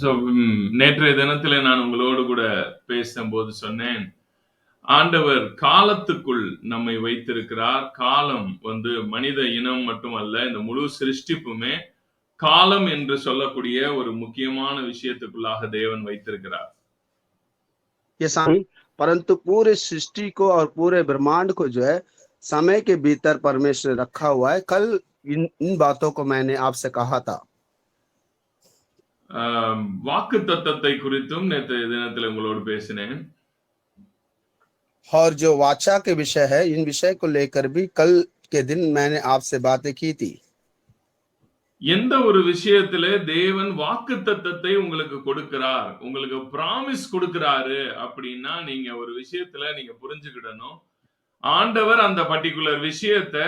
So நேற்றைய தினத்துல நான் உங்களோடு கூட பேசும்போது சொன்னேன் ஆண்டவர் காலத்துக்குள் நம்மை வைத்திருக்கிறார் காலம் வந்து மனித இனம் மட்டுமல்ல இந்த முழு சிருஷ்டிப்புமே காலம் என்று சொல்லக்கூடிய ஒரு முக்கியமான விஷயத்துக்குள்ளாக தேவன் வைத்திருக்கிறார் ये सामने परंतु पूरे सृष्टि को और पूरे ब्रह्मांड को जो है समय के भीतर परमेश्वर ने रखा हुआ है कल इन इन बातों को मैंने आपसे कहा था ஆஹ் வாக்கு தத்தத்தை குறித்தும் நேற்றைய தினத்துல உங்களோடு பேசினேன் और जो वाचा के विषय है इन विषय को लेकर भी कल के दिन मैंने आपसे बातें की थी எந்த ஒரு விஷயத்துல தேவன் வாக்கு தத்தத்தை உங்களுக்கு கொடுக்கிறார் உங்களுக்கு பிராமிஸ் கொடுக்கிறாரு அப்படின்னா நீங்க ஒரு விஷயத்துல நீங்க புரிஞ்சுக்கிடணும் ஆண்டவர் அந்த பர்டிகுலர் விஷயத்த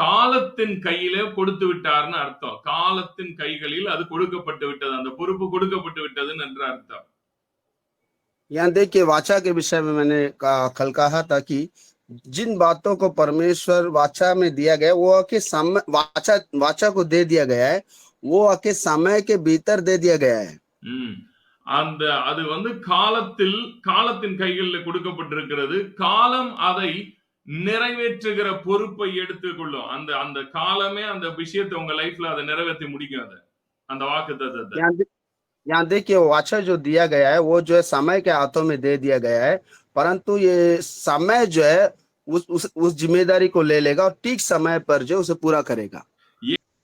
காலத்தின் கையில கொடுத்து விட்டார்னு அர்த்தம் காலத்தின் கைகளில் அது கொடுக்கப்பட்டு விட்டது அந்த பொறுப்பு கொடுக்கப்பட்டு விட்டதுன்னு என்று அர்த்தம் यहाँ देखिए वाचा के विषय में मैंने का- कल कहा था कि जिन बातों को परमेश्वर वाचा में दिया गया वो आके समय वाचा वाचा को दे दिया गया है वो आके समय के भीतर दे दिया गया है ம். அந்த அது வந்து காலத்தில் காலத்தின் கைகளில் கொடுக்கப்பட்டிருக்கிறது காலம் அதை நிறைவேற்றுகிற பொறுப்பை எடுத்துக்கொள்ளும் அந்த அந்த காலமே அந்த விஷயத்தை உங்க லைஃப்ல அதை நிறைவேற்றி முடிக்கும் அதை அந்த வாக்கு தத்தத்தை यहाँ दे- यहाँ देखिए वाचा जो दिया गया है वो जो है समय के हाथों में दे दिया गया है परंतु ये समय जो है उस उस उस जिम्मेदारी को ले लेगा और ठीक समय पर जो है उसे पूरा करेगा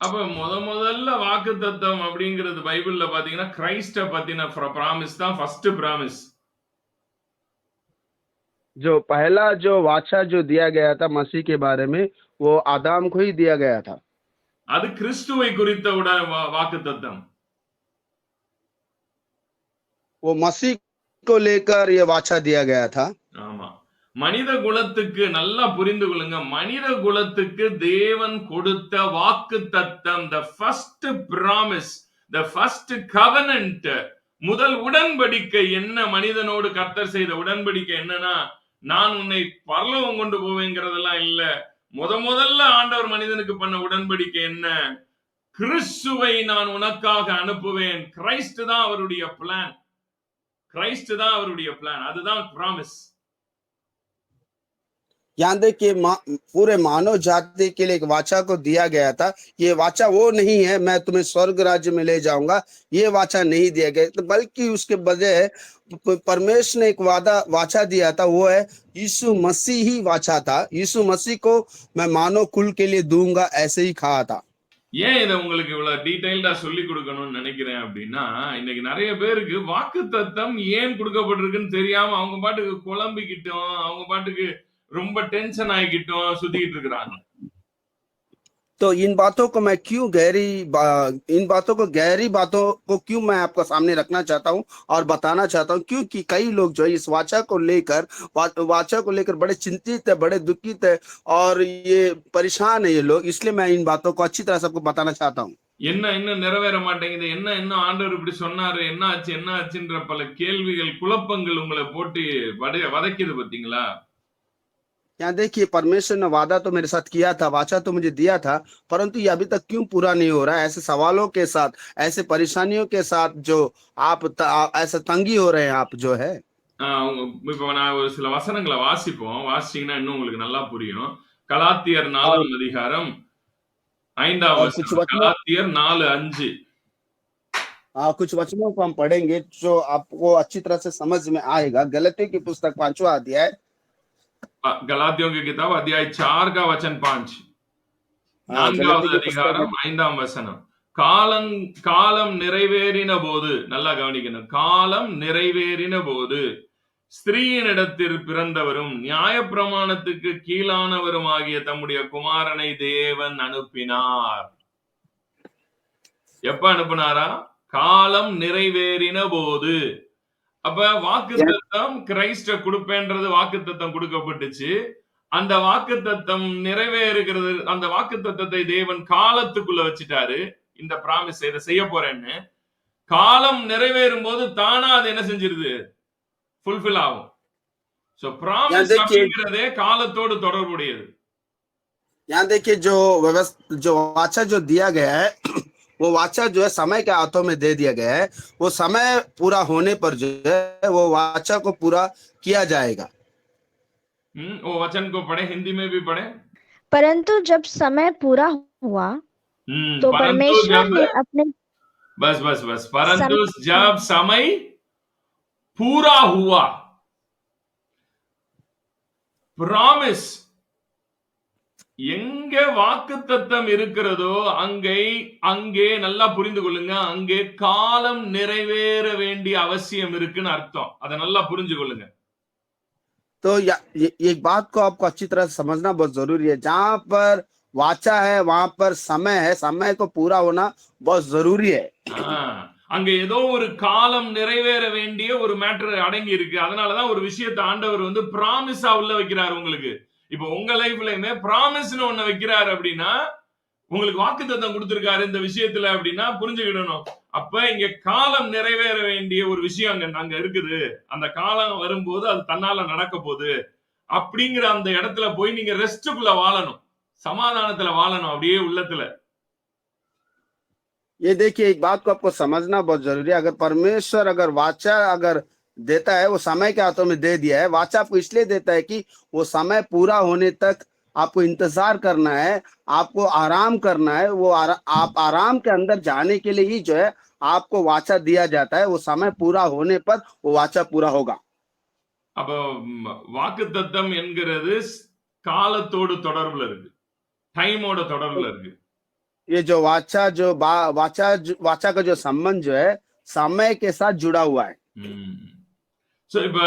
அப்ப முத முதல்ல வாக்கு தத்தம் அப்படிங்கிறது பைபிள்ல பாத்தீங்கன்னா கிரைஸ்ட பத்தின ப்ராமிஸ் தான் ஃபர்ஸ்ட் ப்ராமிஸ் जो पहला जो वाचा जो दिया गया था मसीह के बारे में वो आदाम को ही दिया गया था அது கிறிஸ்துவை குறித்த உட வாக்கு தத்தம் वो मसीह को लेकर ये वाचा दिया गया था ஆமா மனித குலத்துக்கு நல்லா புரிந்து கொள்ளுங்க மனித குலத்துக்கு தேவன் கொடுத்த வாக்கு தத்தம் the first promise the first covenant முதல் உடன்படிக்கை என்ன மனிதனோடு கர்த்தர் செய்த உடன்படிக்கை என்னன்னா நான் உன்னை பரலவம் கொண்டு போவேங்கிறதெல்லாம் இல்ல. முத முதல்ல ஆண்டவர் மனிதனுக்கு பண்ண உடன்படிக்கை என்ன? கிறிஸ்துவை நான் உனக்காக அனுப்புவேன். கிரைஸ்ட் தான் அவருடைய பிளான் கிரைஸ்ட் தான் அவருடைய பிளான் அதுதான் ப்ராமிஸ் यहाँ देखिए मा- पूरे मानव जाति के लिए एक वाचा को दिया गया था ये वाचा वो नहीं है मैं तुम्हें स्वर्ग राज्य में ले जाऊंगा ये वाचा नहीं दिया गया तो बल्कि उसके बजाय प- परमेश्वर ने एक वादा वाचा दिया था वो है यीशु मसीह ही वाचा था यीशु मसीह को मैं मानव कुल के लिए दूंगा ऐसे ही कहा था ஏன் இதை உங்களுக்கு இவ்வளவு டீடைல்டா சொல்லி கொடுக்கணும்னு நினைக்கிறேன் அப்படின்னா இன்னைக்கு நிறைய பேருக்கு வாக்கு தத்தம் ஏன் கொடுக்கப்பட்டிருக்குன்னு தெரியாம அவங்க பாட்டுக்கு குழம்பிக்கிட்டோம் அவங்க பாட்டுக்கு ரொம்ப டென்ஷன் ஆகிக்கிட்டோம் சுத்திக்கிட்டு இருக்கிறாங்க तो इन बातों को मैं क्यों गहरी बा- इन बातों को गहरी बातों को क्यों मैं आपका सामने रखना चाहता हूं और बताना चाहता हूं क्योंकि कई लोग जो है इस वाचा को लेकर वा, वाचा को लेकर बड़े चिंतित है बड़े दुखित है और ये परेशान है ये लोग इसलिए मैं इन बातों को अच्छी तरह सबको बताना चाहता हूँ என்ன இன்னும் நிறைவேற மாட்டேங்குது என்ன இன்னும் ஆண்டவர் இப்படி சொன்னாரு என்ன ஆச்சு என்ன ஆச்சுன்ற பல கேள்விகள் குழப்பங்கள் உங்களை போட்டு வடைய வதைக்குது பாத்தீங்களா यहाँ देखिए परमेश्वर ने वादा तो मेरे साथ किया था वाचा तो मुझे दिया था परंतु ये अभी तक क्यों पूरा नहीं हो रहा है ऐसे सवालों के साथ ऐसे परेशानियों के साथ जो आप त, आ- ऐसे तंगी हो रहे हैं आप जो है ஆஹ் உங்க- இப்ப நான் ஒரு சில வசனங்களை வாசிப்போம் வாசிச்சீங்கன்னா இன்னும் உங்களுக்கு நல்லா புரியும் கலாத்தியர் நாலாம் அதிகாரம் ஐந்தாம் और வசனம் कुछ वचनों கலாத்தியர் நாலு அஞ்சு हाँ कुछ वचनों को हम पढ़ेंगे जो आपको अच्छी तरह से समझ में आएगा गलती की पुस्तक पांचवा अध्याय அஹ் கலாத்தியோं की किताब अध्याय चार का वचन पांच हाँ, நான்காவது गलती की पुस्तक அதிகாரம் ஐந்தாம் வசனம் காலம் காலம் நிறைவேறின போது நல்லா கவனிக்கணும் காலம் நிறைவேறின போது ஸ்திரீயினிடத்தில் பிறந்தவரும் நியாயப்பிரமாணத்துக்கு கீழானவரும் ஆகிய தம்முடைய குமாரனை தேவன் அனுப்பினார் எப்ப அனுப்பினாரா காலம் நிறைவேறின போது அப்ப வாக்கு தத்தம் கிரைஸ்ட கொடுப்பேன்றது வாக்கு தத்தம் கொடுக்கப்பட்டுச்சு அந்த வாக்கு தத்தம் நிறைவேறுகிறது அந்த வாக்கு தத்தத்தை தேவன் காலத்துக்குள்ள வச்சுட்டாரு இந்த பிராமிஸ் இதை செய்ய போறேன்னு காலம் நிறைவேறும் போது தானா அது என்ன செஞ்சிருது ஃபுல்ஃபில் ஆகும் சோ பிராமிஸ் देखिए- அப்படிங்கிறதே காலத்தோடு தொடர்புடையது यहाँ देखिए जो व्यवस्था जो वाचा जो दिया गया है वो वाचा जो है समय के हाथों में दे दिया गया है। वो समय पूरा होने पर जो है वो वाचा को पूरा किया जाएगा। हम्म, वो वचन को पढ़े हिंदी में भी पढ़े। परंतु जब समय पूरा हुआ हम्म, तो परमेश्वर ने अपने बस बस बस परंतु जब समय पूरा हुआ प्रॉमिस எங்க வாக்குத்தத்தம் இருக்கிறதோ அங்கே அங்கே நல்லா புரிந்து கொள்ளுங்க அங்கே காலம் நிறைவேற வேண்டிய அவசியம் இருக்குன்னு அர்த்தம் அதை நல்லா புரிஞ்சு கொள்ளுங்க तो या, ये, एक बात को आपको अच्छी तरह से समझना बहुत जरूरी है जहां पर वाचा है वहां पर समय है समय को पूरा होना बहुत जरूरी है ஆஹ், அங்க ஏதோ ஒரு காலம் நிறைவேற வேண்டிய ஒரு மேட்டர் அடங்கி இருக்கு அதனாலதான் ஒரு விஷயத்தை ஆண்டவர் வந்து ப்ராமிஸா உள்ள வைக்கிறார் உங்களுக்கு இப்போ உங்க லைஃப்லயுமே ப்ராமிஸ்னு ஒண்ணு வைக்கிறாரு அப்படின்னா உங்களுக்கு வாக்குத்தத்தம் கொடுத்திருக்காரு இந்த விஷயத்துல அப்படின்னா புரிஞ்சுக்கிடணும் அப்ப இங்க காலம் நிறைவேற வேண்டிய ஒரு விஷயம் அங்க அங்க இருக்குது அந்த காலம் வரும்போது அது தன்னால நடக்க போகுது அப்படிங்கிற அந்த இடத்துல போய் நீங்க ரெஸ்டுக்குள்ள வாழணும் சமாதானத்துல வாழணும் அப்படியே உள்ளத்துல ये देखिए एक बात को आपको समझना बहुत जरूरी है अगर परमेश्वर अगर वाचा अगर देता है वो समय के हाथों में दे दिया है वाचा आपको इसलिए देता है कि वो समय पूरा होने तक आपको इंतजार करना है आपको आराम करना है वो आरा, आप आराम के अंदर जाने के लिए ही जो है आपको वाचा दिया जाता है वो समय पूरा होने पर वो वाचा पूरा होगा அப்போ வாக்கு தத்தம் என்கிறது ஸ்- காலத்தோடு தொடர்புல இருக்கு டைமோட தொடர்புல இருக்கு ये जो वाचा जो बा, वाचा जो- वाचा का जो संबंध जो है समय के साथ जुड़ा हुआ है சோ இப்ப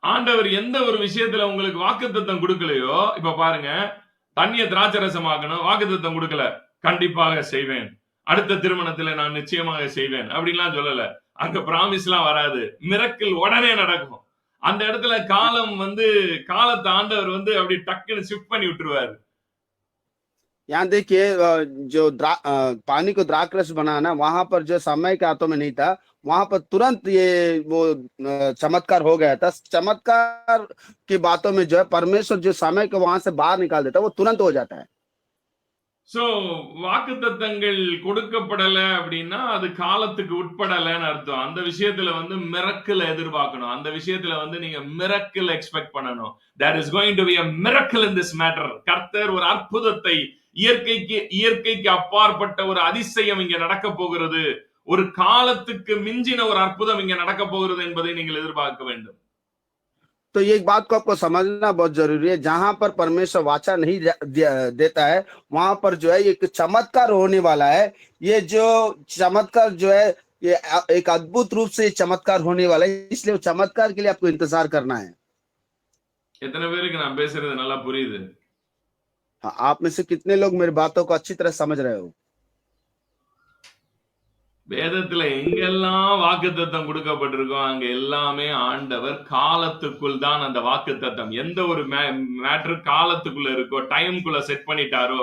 ஆண்டவர் எந்த ஒரு விஷயத்துல உங்களுக்கு வாக்கு தத்தம் கொடுக்கலையோ இப்ப பாருங்க தண்ணிய திராட்சரசமாக்கணும் வாக்கு தத்தம் கொடுக்கல. கண்டிப்பாக செய்வேன். அடுத்த திருமணத்துல நான் நிச்சயமாக செய்வேன். அப்படின்லாம் சொல்லல. அங்க பிராமிஸ் எல்லாம் வராது. மிரக்கில் உடனே நடக்கும். அந்த இடத்துல காலம் வந்து காலத்தை ஆண்டவர் வந்து அப்படி டக்குன்னு ஷிஃப்ட் பண்ணி விட்டுருவாரு. यहाँ देखिए अ, जो द्रा, अ, पानी को द्राक्षरस बनाना वहां पर जो समय के हाथों में नहीं था वहां पर तुरंत ये वो अ, चमत्कार हो गया था चमत्कार की बातों में जो है परमेश्वर जो समय को वहां से बाहर निकाल देता है वो तुरंत हो जाता है சோ வாக்கு தத்தங்கள் கொடுக்கப்படல அப்படின்னா அது காலத்துக்கு உட்படலைன்னு அர்த்தம் அந்த விஷயத்துல வந்து மிரக்கல் எதிர்பார்க்கணும் அந்த விஷயத்துல வந்து நீங்க மிரக்கல் எக்ஸ்பெக்ட் பண்ணணும் there is going to be a miracle in this matter கர்த்தர் ஒரு அற்புதத்தை இயற்கைக்கு இயற்கைக்கு அப்பாற்பட்ட ஒரு அதிசயம் இங்க நடக்க போகிறது ஒரு காலத்துக்கு மிஞ்சின ஒரு அற்புதம் இங்க நடக்க போகிறது என்பதை நீங்கள் எதிர்பார்க்க வேண்டும் तो ये एक बात को आपको समझना बहुत जरूरी है जहां पर परमेश्वर वाचा नहीं दे- दे- देता है वहां पर जो है एक चमत्कार होने वाला है ये जो चमत्कार जो है ये अ- एक अद्भुत रूप से ये चमत्कार होने वाला है इसलिए वो चमत्कार के लिए आपको इंतजार करना है எத்தனை பேருக்கு நான் பேசுறது நல்லா புரியுது हाँ, आप में से कितने लोग मेरी बातों को अच्छी तरह समझ रहे हो வேதத்துல எங்கெல்லாம் வாக்குத்தத்தம் கொடுக்கப்பட்டிருக்கோ அங்க எல்லாமே ஆண்டவர் காலத்துக்குள் தான் அந்த வாக்குத்தத்தம் எந்த ஒரு மேட்ரு காலத்துக்குள்ள இருக்கோ டைம்குள்ள செட் பண்ணிட்டாரோ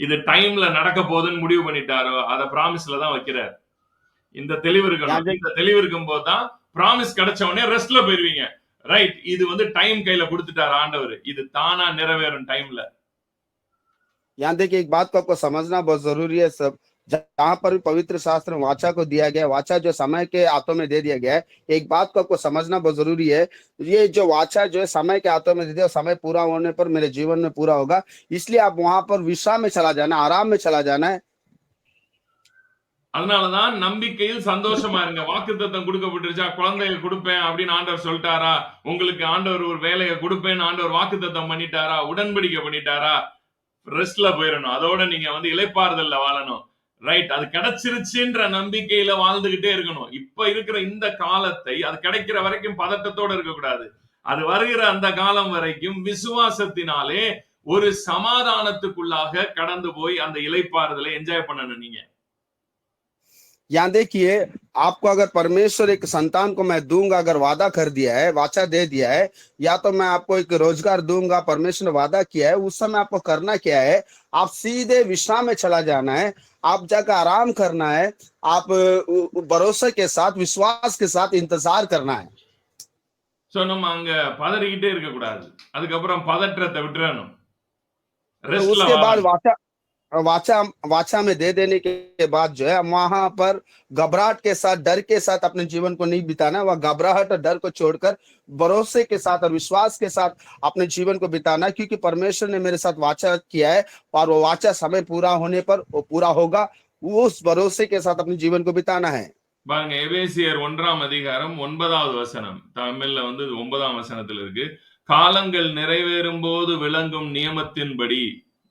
இது டைம்ல நடக்க போகுதுன்னு முடிவு பண்ணிட்டாரோ அத ப்ராமிஸ்ல தான் வைக்கிறார் இந்த தெளிவு இருக்கணும் யாரு- இந்த தெளிவு இருக்கும் போது தான் ப்ராமிஸ் கிடைச்ச உடனே ரெஸ்ட்ல போயிருவீங்க ரைட் இது வந்து டைம் கையில கொடுத்துட்டாரு ஆண்டவர் இது தானா நிறைவேறும் டைம்ல यहाँ देखिए एक बात को आपको समझना बहुत जरूरी है सब जहाँ पर भी पवित्र शास्त्र में वाचा को दिया गया है, वाचा जो समय के हाथों में दे दिया गया है एक बात को आपको समझना बहुत जरूरी है ये जो वाचा जो है समय के हाथों में दे दिया समय पूरा होने पर मेरे जीवन में पूरा होगा इसलिए आप वहां पर विश्राम में चला जाना आराम में चला जाना है அதனாலதான் நம்பிக்கையில் சந்தோஷமா இருங்க வாக்குத்தத்தம் கொடுக்கப்பட்டுருச்சா குழந்தைய கொடுப்பேன் அப்படின்னு ஆண்டவர் சொல்லிட்டாரா உங்களுக்கு ஆண்டவர் ஒரு வேலையை கொடுப்பேன்னு ஆண்டவர் வாக்குத்தத்தம் பண்ணிட்டாரா உடன்படிக்கை பண்ணிட்டாரா ரெஸ்ட்ல போயிடணும் அதோட நீங்க வந்து இலைப்பாறுதல்ல வாழணும். ரைட் அது கிடைச்சிருச்சுன்ற நம்பிக்கையில வாழ்ந்துகிட்டே இருக்கணும். இப்ப இருக்கிற இந்த காலத்தை அது கிடைக்கிற வரைக்கும் பதட்டத்தோட இருக்கக்கூடாது. அது வருகிற அந்த காலம் வரைக்கும் விசுவாசத்தினாலே ஒரு சமாதானத்துக்குள்ளாக கடந்து போய் அந்த இலைப்பாறுதலை என்ஜாய் பண்ணணும் நீங்க. यहाँ देखिए आपको अगर परमेश्वर एक संतान को मैं दूंगा अगर वादा कर दिया है वाचा दे दिया है या तो मैं आपको एक रोजगार दूंगा परमेश्वर ने वादा किया है उस समय आपको करना क्या है आप सीधे विश्राम में चला जाना है आप जाकर आराम करना है आप अ, भरोसे के साथ विश्वास के साथ इंतजार करना है சோ நம்ம அங்க பதறிக்கிட்டே இருக்க கூடாது அதுக்கப்புறம் பதற்றத்தை விட்டுறணும் तो ரெஸ்ட்ல उसके बाद वाचा वाचा वाचा में दे देने के बाद जो है वहां पर घबराहट के साथ डर के साथ अपने जीवन को नहीं बिताना वह घबराहट और डर को छोड़कर भरोसे के साथ और विश्वास के साथ अपने जीवन को बिताना क्योंकि परमेश्वर ने मेरे साथ वाचा किया है और वो वाचा समय पूरा होने पर वो पूरा होगा वो उस भरोसे के साथ अपने जीवन को बिताना है பாருங்க எபேசியர் ஒன்றாம் அதிகாரம் ஒன்பதாவது வசனம் தமிழ்ல வந்து இது ஒன்பதாம் வசனத்துல இருக்கு காலங்கள் நிறைவேறும் போது விளங்கும் நியமத்தின்படி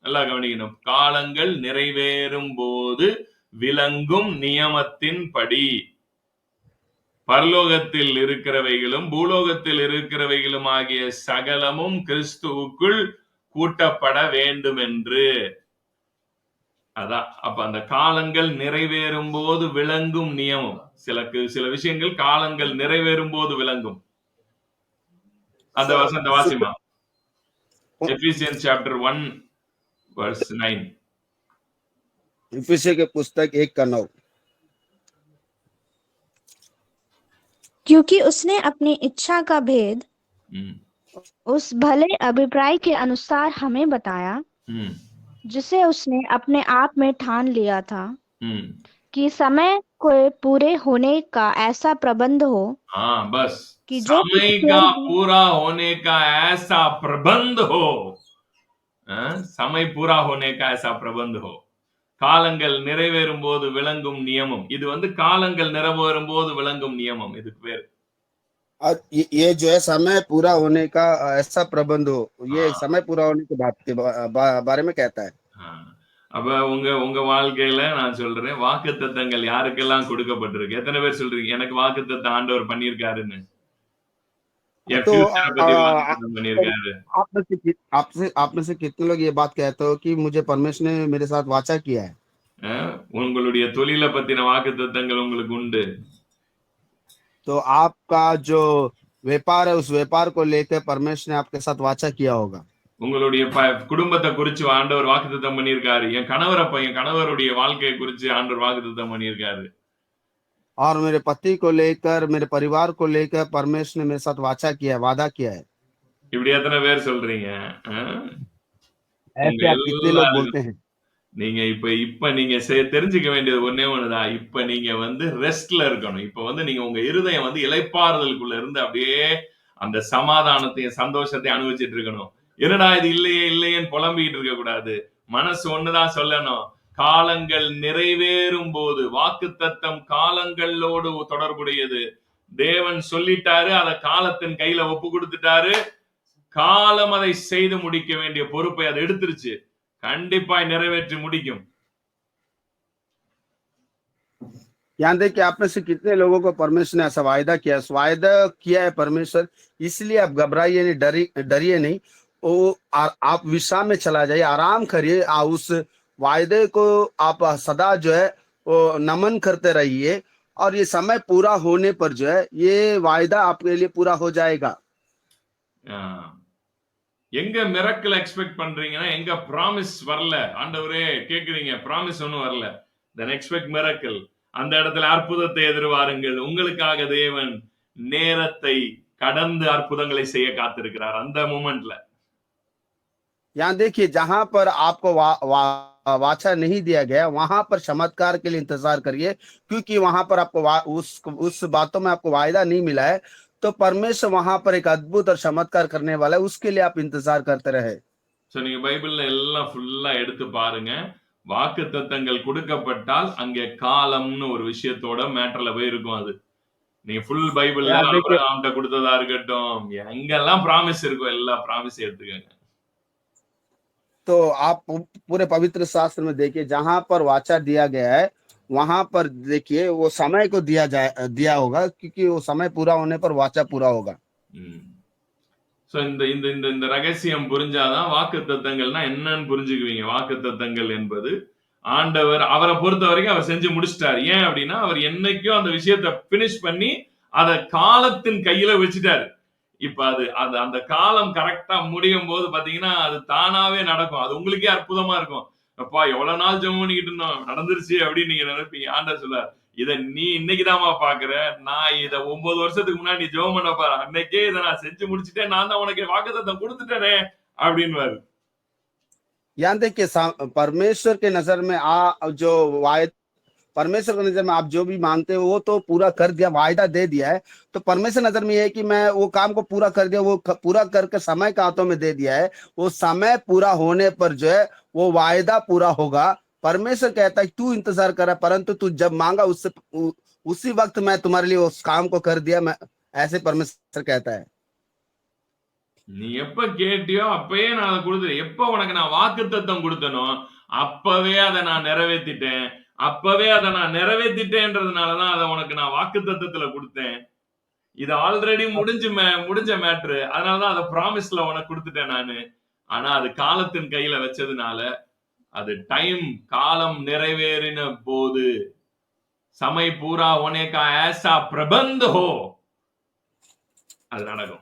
நல்லா கவனிக்கணும். காலங்கள் நிறைவேறும் போது விளங்கும் நியமத்தின்படி பரலோகத்தில் இருக்கிறவைகளும் பூலோகத்தில் இருக்கிறவைகளும் ஆகிய சகலமும் கிறிஸ்துவுக்குள் கூட்டப்பட வேண்டும் என்று அதான் அப்ப அந்த காலங்கள் நிறைவேறும் போது விளங்கும் நியமம். சில சில விஷயங்கள் காலங்கள் நிறைவேறும் போது விளங்கும். அந்த வசந்த Wasima. Ephesian chapter one verse nine के पुस्तक एक का नौ। क्योंकि उसने अपनी इच्छा का भेद हम्म। उस भले अभिप्राय के अनुसार हमें बताया हम्म। जिसे उसने अपने आप में ठान लिया था हम्म। कि समय को पूरे होने का ऐसा प्रबंध हो हाँ बस। कि जो समय का पूरा होने का ऐसा प्रबंध हो। हाँ, समय पूरा होने का ऐसा प्रबंध हो காலங்கள் நிறைவேறும் போது விளங்கும் நியமம் இது வந்து காலங்கள் நிறைவேறும் போது விளங்கும் நியமம் இதுக்கு பேர் और ये, ये जो है समय पूरा होने का ऐसा प्रबंध हो ये हाँ। समय पूरा होने की बात के बा, बा, बारे में कहता है ஆஹ். அப்ப உங்க உங்க வாழ்க்கையில நான் சொல்றேன் வாக்கு தத்தங்கள் யாருக்கெல்லாம் கொடுக்கப்பட்டிருக்கு எத்தனை பேர் சொல்றீங்க எனக்கு வாக்கு தத்தம் ஆண்டவர் பண்ணியிருக்காருன்னு என் तो, future பத்தி आ- வாக்குத்தத்தம் பண்ணியிருக்காரு आप में से कि- आपसे आप में से कितने लोग ये बात कहते हो कि मुझे परमेश्वर ने मेरे साथ वाचा किया है ஆஹ். உங்களுடைய தொழிலை பத்தின வாக்கு தத்தங்கள் உங்களுக்கு உண்டு तो आपका जो व्यापार है उस व्यापार को लेकर परमेश्वर ने आपके साथ वाचा किया होगा உங்களுடைய ப- குடும்பத்தை குறிச்சு ஆண்டவர் வாக்குத்தத்தம் பண்ணியிருக்காரு என் கணவரை ப- என் கணவருடைய வாழ்க்கையை குறிச்சு ஆண்டவர் வாக்குத்தத்தம் பண்ணியிருக்காரு और मेरे पति को लेकर मेरे परिवार को लेकर परमेश्वर ने मेरे साथ वाचा किया है वादा किया है இப்படி எத்தனை பேர் சொல்றீங்க ஆஹ்? ऐसे आप कितने लोग बोलते हैं நீங்க இப்ப இப்ப நீங்க செ- தெரிஞ்சுக்க வேண்டியது ஒண்ணே ஒண்ணுதான் இப்ப நீங்க வந்து ரெஸ்ட்ல இருக்கணும் இப்ப வந்து நீங்க உங்க இருதயம் வந்து இலைப்பாறுதலுக்குள்ள இருந்து அப்படியே அந்த சமாதானத்தையும் சந்தோஷத்தையும் அனுபவிச்சிட்டு இருக்கணும் என்னடா இது இல்லையே இல்லையேன்னு புலம்பிக்கிட்டு இருக்க கூடாது மனசு ஒண்ணுதான் சொல்லணும் காலங்கள் நிறைவேறும் போது வாக்குத்தத்தம் காலங்களோடு தொடர்புடையது தேவன் சொல்லிட்டாரு அத காலத்தின் கையில ஒப்பு கொடுத்துட்டாரு காலம் அதை செய்து முடிக்க வேண்டிய பொறுப்பை அது எடுத்துருச்சு கண்டிப்பாய் நிறைவேற்றி முடிக்கும் यहाँ देखिए आप में से कितने लोगों को परमेश्वर ने ऐसा वायदा किया है? वायदा किया है परमेश्वर इसलिए आप घबराइए नहीं डरी डरिए नहीं वो आ, आप विश्राम में चला जाइए आराम करिए आ, उस वायदे को आप सदा जो है वो नमन करते रहिए और ये समय पूरा होने पर जो है ये वायदा आपके लिए पूरा हो जाएगा ஆஹ். எங்க மிரக்கல் எக்ஸ்பெக்ட் பண்றீங்கன்னா எங்க ப்ராமிஸ் வரல ஆண்டவரே கேக்குறீங்க ப்ராமிஸ் ஒண்ணும் வரல தென் எக்ஸ்பெக்ட் மிரக்கல் அந்த இடத்துல அற்புதத்தை எதிர்வாருங்கள் உங்களுக்காக தேவன் நேரத்தை கடந்து அற்புதங்களை செய்ய காத்திருக்கிறார் அந்த மூமெண்ட்ல यहाँ देखिए जहां पर आपको वा, वा, वाचा नहीं दिया गया वहां पर चमत्कार के लिए इंतजार करिए क्योंकि वहां पर आपको वा, उस उस बातों में आपको वायदा नहीं मिला है तो परमेश्वर वहां पर एक अद्भुत और चमत्कार करने वाला है उसके लिए आप इंतजार करते रहे சோ நீங்க பைபிள்ல எல்லாம் ஃபுல்லா எடுத்து பாருங்க வாக்கு தத்தங்கள் கொடுக்கப்பட்டால் அங்கே காலம்னு ஒரு விஷயத்தோட மேட்டர்ல போய் இருக்கும் அது நீங்க ஃபுல் பைபிள்ல Yeah, அதுக்கு- ஆபிரகாம்கிட்ட கொடுத்ததா இருக்கட்டும் எங்கெல்லாம் ப்ராமிஸ் இருக்கோ எல்லா ப்ராமிஸ் எடுத்துக்கங்க तो आप पू- पूरे पवित्र शास्त्र में देखिए जहां पर वाचा दिया गया है वहां पर देखिए वो समय को दिया जाए दिया होगा क्योंकि वो समय पूरा होने पर वाचा पूरा होगा சோ இந்த இந்த இந்த இந்த ரகசியம் புரிஞ்சாதான் வாக்கு தத்தங்கள்னா என்னன்னு புரிஞ்சுக்குவீங்க வாக்கு தத்தங்கள் என்பது ஆண்டவர் அவரை பொறுத்த வரைக்கும் அவர் செஞ்சு முடிச்சிட்டாரு ஏன் அப்படின்னா அவர் என்னைக்கும் அந்த விஷயத்தை பினிஷ் பண்ணி அத காலத்தின் கையில வச்சுட்டாரு இப்ப அது அது அந்த காலம் கரெக்டா முடியும் போது பாத்தீங்கன்னா அது தானாவே நடக்கும் அது உங்களுக்கே அற்புதமா இருக்கும் அப்பா எவ்வளவு நாள் ஜெபம் பண்ணிக்கிட்டு இருந்தோம் நடந்துருச்சு அப்படின்னு நீங்க நினைப்பீங்க ஆண்டவர் சொல்றார் இத நீ இன்னைக்குதாம்மா பாக்குற நான் இத ஒன்பது வருஷத்துக்கு முன்னாடி நீ ஜெபம் பண்ண பாரு அன்னைக்கே இதை நான் செஞ்சு முடிச்சுட்டேன் நான் தான் உனக்கு வாக்குத்தத்தம் கொடுத்துட்டேனே அப்படின்னு यहाँ देखिए सा- परमेश्वर के नजर में आ जो वायद परमेश्वर की नजर में आप जो भी मांगते हो वो तो पूरा कर दिया वायदा दे दिया है तो परमेश्वर नजर में ये है कि मैं वो काम को पूरा कर दिया वो क- पूरा करके समय का हाथों में दे दिया है वो समय पूरा होने पर जो है वो वायदा पूरा होगा परमेश्वर कहता है तू इंतजार करा परंतु तू जब मांगा उससे उ- उसी वक्त मैं तुम्हारे लिए उस काम को कर दिया मैं ऐसे परमेश्वर कहता है நீ எப்ப கேட்டியோ அப்பயே நான் அதை கொடுத்துட்டேன் எப்ப உனக்கு நான் வாக்கு தத்தம் கொடுத்தனோ அப்பவே அதை நான் நிறைவேத்திட்டேன் அப்பவே அதை நான் நிறைவேத்திட்டேன்றதுனாலதான் அதை உனக்கு நான் வாக்கு தத்தத்துல கொடுத்தேன் இது ஆல்ரெடி முடிஞ்சு மே- முடிஞ்ச மேட்ரு அதனாலதான் அதை ப்ராமிஸ்ல உனக்கு கொடுத்துட்டேன் நானு ஆனா அது காலத்தின் கையில வச்சதுனால அது டைம் காலம் நிறைவேறின போது சமை பூரா உனக்கா ஏசா பிரபந்த ஹோ அது நடக்கும்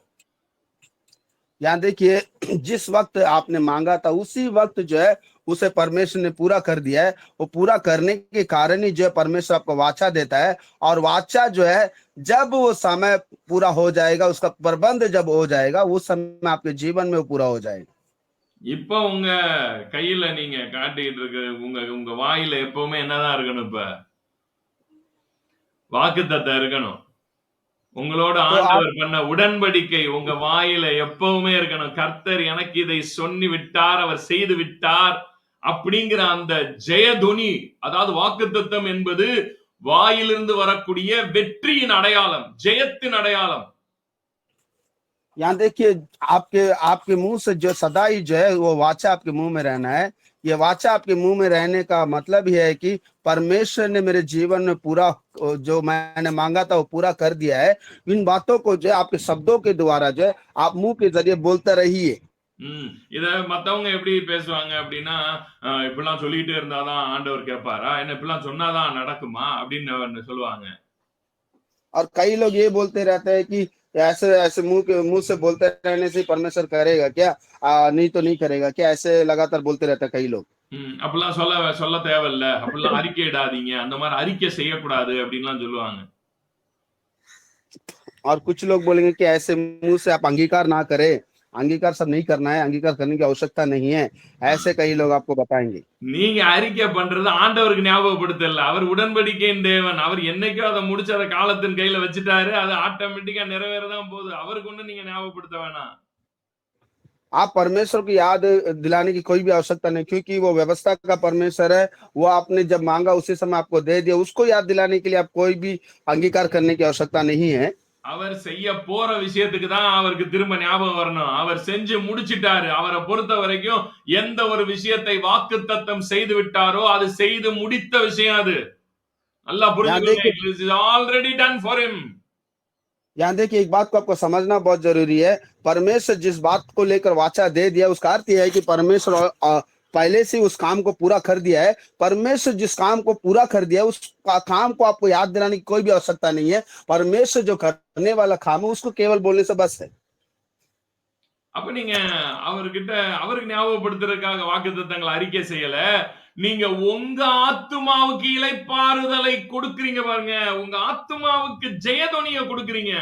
यहाँ देखिए जिस वक्त आपने मांगा था उसी वक्त जो है उसे परमेश्वर ने पूरा कर दिया है वो पूरा करने के कारण ही जो है परमेश्वर आपको वाचा देता है और वाचा जो है जब वो समय पूरा हो जाएगा उसका प्रबंध जब हो जाएगा उस समय आपके जीवन में वो पूरा हो जाएगा இப்ப உங்க கையில நீங்க காட்டிட்டு இருக்க உங்க உங்க வாயில எப்பவுமே என்னதான் இருக்கணும் இப்ப வாக்குத்தத்தம் இருக்கணும் உங்களோட So, ஆண்டவர் பண்ண உடன்படிக்கை உங்க வாயில எப்பவுமே இருக்கணும் கர்த்தர் எனக்கு இதை சொல்லி விட்டார் அவர் செய்து விட்டார் அப்படிங்கிற அந்த ஜெயதுனி அதாவது வாக்குத்தத்தம் என்பது வாயிலிருந்து வரக்கூடிய வெற்றியின் அடையாளம் ஜெயத்தின் அடையாளம் यहाँ देखिए आपके आपके मुंह से जो सदा ही जो है वो वाचा आपके मुंह में रहना है ये वाचा आपके मुंह में रहने का मतलब ये है कि परमेश्वर ने मेरे जीवन में पूरा जो मैंने मांगा था वो पूरा कर दिया है इन बातों को जो है आपके शब्दों के द्वारा जो है आप मुंह के जरिए बोलते रहिए ம் இத மத்தவங்க எப்படி பேசுவாங்க அப்படின்னா அஹ், இப்படிலாம் சொல்லிட்டே இருந்தாதான் ஆண்டவர் கேட்பாரா என்ன இப்படிலாம் சொன்னாதான் நடக்குமா அப்படின்னு சொல்லுவாங்க और कई लोग ये बोलते रहते हैं कि ऐसे ऐसे मुंह के मुंह से बोलते रहने से ही परमेश्वर करेगा क्या आ, नहीं तो नहीं करेगा क्या ऐसे लगातार बोलते रहते हैं कई लोग ம், அப்படிலாம் சொல்ல சொல்ல தேவையில்ல அப்படிலாம் அறிக்கை இடாதீங்க அந்த மாதிரி அறிக்கை செய்யக்கூடாது அப்படின்லாம் சொல்லுவாங்க और कुछ लोग बोलेंगे कि ऐसे मुंह से आप अंगीकार ना करें अंगीकार सब नहीं करना है अंगीकार करने की आवश्यकता नहीं है ऐसे कई लोग आपको बताएंगे நீங்க அறிக்கை பண்றது ஆண்டவருக்கு ஞாபகப்படுத்தல அவர் உடன்படிக்கையின் தேவன் அவர் என்னைக்கோ அதை முடிச்சு அதை காலத்தின் கையில வச்சுட்டாரு அது ஆட்டோமேட்டிக்கா நிறைவேறதான் போகுது அவருக்கு ஒண்ணு நீங்க ஞாபகப்படுத்த வேணாம் आप परमेश्वर को याद दिलाने की कोई भी आवश्यकता नहीं क्योंकि वो व्यवस्था का परमेश्वर है वो आपने जब मांगा उसी समय आपको दे दिया उसको याद दिलाने के लिए आप कोई भी अंगीकार करने की आवश्यकता नहीं है அவர் செய்ய போற விஷயத்துக்கு தான் அவருக்கு திரும்ப ஞாபகம் வரணும் அவர் செஞ்சு முடிச்சிட்டாரு அவரை பொறுத்த வரைக்கும் எந்த ஒரு விஷயத்தை வாக்கு தத்தம் செய்து விட்டாரோ அது செய்து முடித்த விஷயம் அது நல்லா புரிஞ்சுக்கோங்க ஆல்ரெடி டன் ஃபார் him यहाँ देखिए एक बात को आपको समझना बहुत जरूरी है परमेश्वर जिस बात को लेकर वाचा दे दिया उसका अर्थ यह है कि परमेश्वर अ, पहले से उस काम को पूरा कर दिया है परमेश्वर जिस काम को पूरा कर दिया है उस का- काम को आपको याद दिलाने की कोई भी आवश्यकता नहीं है परमेश्वर जो करने वाला काम है उसको केवल बोलने से बस है அப்ப நீங்க அவர்கிட்ட அவருக்கு ஞாபகப்படுத்துறதுக்காக வாக்கு தத்தங்களை அறிக்கை செய்யல நீங்க உங்க ஆத்துமாவுக்கு இலைப்பாறுதலை கொடுக்கறீங்க பாருங்க உங்க ஆத்துமாவுக்கு ஜெயதொனிய கொடுக்கறீங்க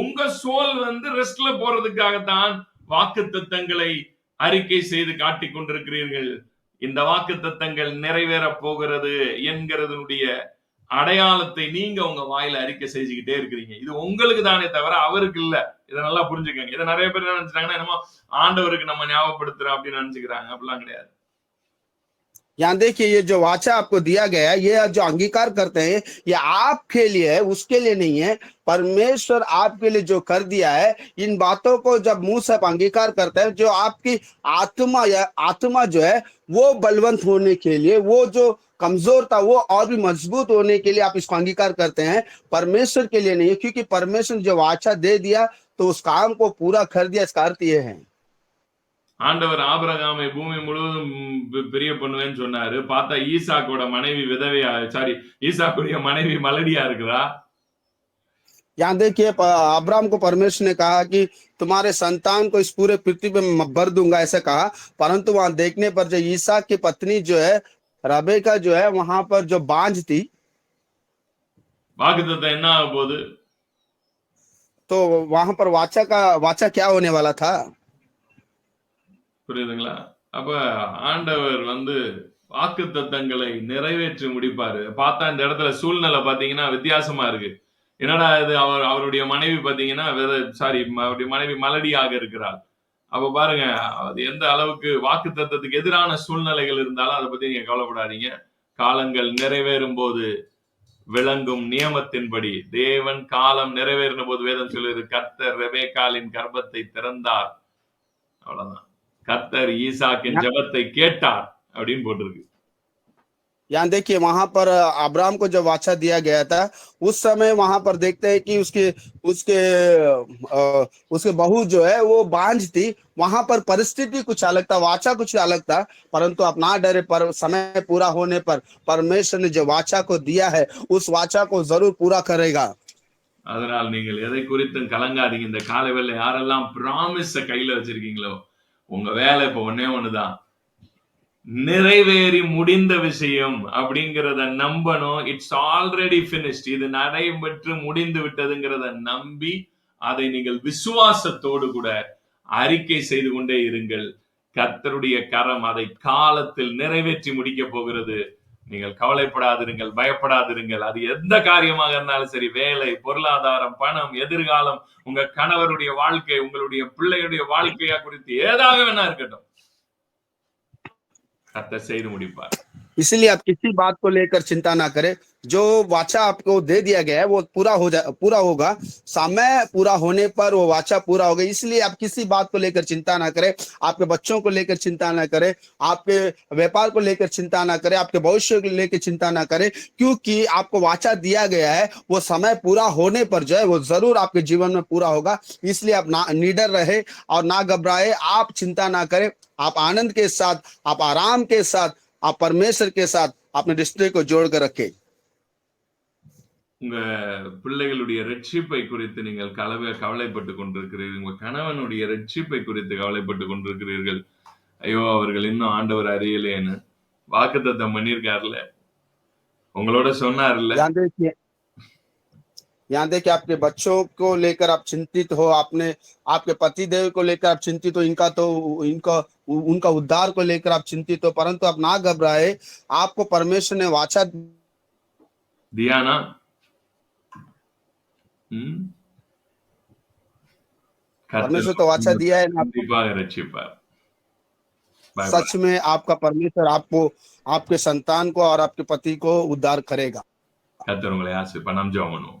உங்க சோல் வந்து ரெஸ்ட்ல போறதுக்காகத்தான் வாக்கு தத்தங்களை அறிக்கை செய்து காட்டிக் கொண்டிருக்கிறீர்கள். இந்த வாக்கு தத்தங்கள் நிறைவேற போகிறது என்கிறதனுடைய அடையாளத்தை நீங்க உங்க வாயில அறிக்கை செஞ்சுக்கிட்டே இருக்கிறீங்க. இது உங்களுக்கு தானே தவிர அவருக்கு இல்ல. இதை நல்லா புரிஞ்சுக்கங்க. இதை நிறைய பேர் என்ன நினைச்சிட்டாங்கன்னா என்னமோ ஆண்டவருக்கு நம்ம ஞாபகப்படுத்துறோம் அப்படின்னு நினைச்சுக்கிறாங்க. அப்படிலாம் கிடையாது. यहाँ देखिए, ये जो वाचा आपको दिया गया है, ये जो अंगीकार करते हैं, ये आपके लिए है, उसके लिए नहीं है। परमेश्वर आपके लिए जो कर दिया है, इन बातों को जब मुँह से अंगीकार करते हैं, जो आपकी आत्मा या आत्मा जो है, वो बलवंत होने के लिए, वो जो कमज़ोर था, वो और भी मज़बूत होने के लिए आप इसको अंगीकार करते हैं। परमेश्वर के लिए नहीं क्योंकि परमेश्वर जो वाचा दे दिया तो उस काम को पूरा कर दिया, इसका अर्थ ये है। ஆண்டவர் ஆபிரகாமை பூமி முழுவதும் பெ- பெரிய பண்ணுவேன்னு சொன்னாரு பார்த்தா ஈசாக்கோட மனைவி விதவையா சாரி ஈசாக்குடைய மனைவி மலடியா இருக்கிறா यहाँ देखिए प- अब्राम को परमेश्वर ने कहा कि तुम्हारे संतान को इस पूरे पृथ्वी पे मैं भर दूंगा ऐसे कहा परंतु वहां देखने पर जो ईसा की पत्नी जो है रबेका जो है वहां पर जो बांझ थी வாக்குத்தத்தம் என்ன ஆக போகுது तो वहां पर वाचा का वाचा क्या होने वाला था புரியுதுங்களா? அப்ப ஆண்டவர் வந்து வாக்கு தத்தங்களை நிறைவேற்றி முடிப்பாரு. பார்த்தா இந்த இடத்துல சூழ்நிலை பாத்தீங்கன்னா வித்தியாசமா இருக்கு. என்னடா இது அவர் அவருடைய மனைவி பாத்தீங்கன்னா சாரி அவருடைய மனைவி மலடியாக இருக்கிறார் அப்ப பாருங்க அது எந்த அளவுக்கு வாக்கு தத்தத்துக்கு எதிரான சூழ்நிலைகள் இருந்தாலும் அதை பத்தி நீங்க கவலைப்படாதீங்க. காலங்கள் நிறைவேறும் போது விளங்கும் நியமத்தின்படி தேவன் காலம் நிறைவேறின போது வேதம் சொல்லுது கர்த்தர் ரெபேக்காலின் கர்ப்பத்தை திறந்தார். அவ்வளவுதான். கர்த்தர் ஈசாக்கின் ஜெபத்தை கேட்டார் அப்படின்னு போட்டிருக்கு यहाँ देखिए वहां पर अब्राम को जब वाचा दिया गया था उस समय वहां पर देखते हैं कि उसके उसके अ, उसके बहू जो है वो बांझ थी वहां पर परिस्थिति कुछ अलग था वाचा कुछ अलग था परंतु आप ना डरे पर समय पूरा होने पर परमेश्वर ने जो वाचा को दिया है उस वाचा को जरूर पूरा करेगा அதனால் நீங்கள் எதை குறித்தும் கலங்காதீங்க இந்த காலை வேலை யாரெல்லாம் ப்ராமிஸ கையில வச்சிருக்கீங்களோ உங்க வேலை இப்ப ஒன்னே ஒண்ணுதான். நிறைவேறி முடிந்த விஷயம் அப்படிங்கிறத நம்பணும். இட்ஸ் ஆல்ரெடி பினிஷ்ட் இது நடைபெற்று முடிந்து விட்டதுங்கிறத நம்பி அதை நீங்கள் விசுவாசத்தோடு கூட அறிக்கை செய்து கொண்டே இருங்கள். கர்த்தருடைய கரம் அதை காலத்தில் நிறைவேற்றி முடிக்க போகிறது. நீங்கள் கவலைப்படாதிருங்கள் பயப்படாதிருங்கள். அது எந்த காரியமாக இருந்தாலும் சரி வேலை பொருளாதாரம் பணம் எதிர்காலம் உங்க கணவருடைய வாழ்க்கை உங்களுடைய பிள்ளையுடைய வாழ்க்கையா குறித்து ஏதாக வேணா இருக்கட்டும். கர்த்தர் செய்து முடிப்பார். इसलिए आप किसी बात को लेकर चिंता ना करें। जो वाचा आपको दे दिया गया है, वो पूरा हो जा, पूरा होगा। समय पूरा होने पर वो वाचा पूरा होगा। इसलिए आप किसी बात को लेकर चिंता ना करें। आपके बच्चों को लेकर चिंता ना करें। आपके व्यापार को लेकर चिंता ना करें। आपके भविष्य को लेकर चिंता ना करें। क्योंकि आपको वाचा दिया गया है, वो समय पूरा होने पर जो है, वो ज़रूर आपके जीवन में पूरा होगा। इसलिए आप ना, निडर रहे और ना घबराए। आप चिंता ना करें। आप आनंद के साथ, आप आराम के साथ आप परमेश्वर के साथ अपने रिश्ते को जोड़ कर रखें உங்க பிள்ளைகளுடைய ரட்சிப்பை குறித்து நீங்கள் கலவை கவலைப்பட்டு கொண்டிருக்கிறீர்கள் உங்க கணவனுடைய ரட்சிப்பை குறித்து கவலைப்பட்டு கொண்டிருக்கிறீர்கள் ஐயோ அவர்கள் இன்னும் ஆண்டவர் அறியலேன்னு வாக்குத்தத்தம் பண்ணியிருக்காருல்ல உங்களோட சொன்னார்ல यहाँ देखिए यहाँ देखिए आपके बच्चों को लेकर आप चिंतित हो आपने आपके पति देव को लेकर आप चिंतित हो इनका तो इनका उनका उद्धार को लेकर आप चिंतित हो परंतु आप ना घबराए आपको परमेश्वर ने वाचा தியானா ம்? கர்த்தர் परमेश्वर तो वाचा दिया है ना கண்டிப்பாக ரட்சிப்பார் Bye bye. सच में आपका परमेश्वर आपको आपके संतान को और आपके पति को उद्धार करेगा கர்த்தர் உங்களை ஆசிர்வதிப்பார். நாம் ஜெபம் பண்ணுவோம்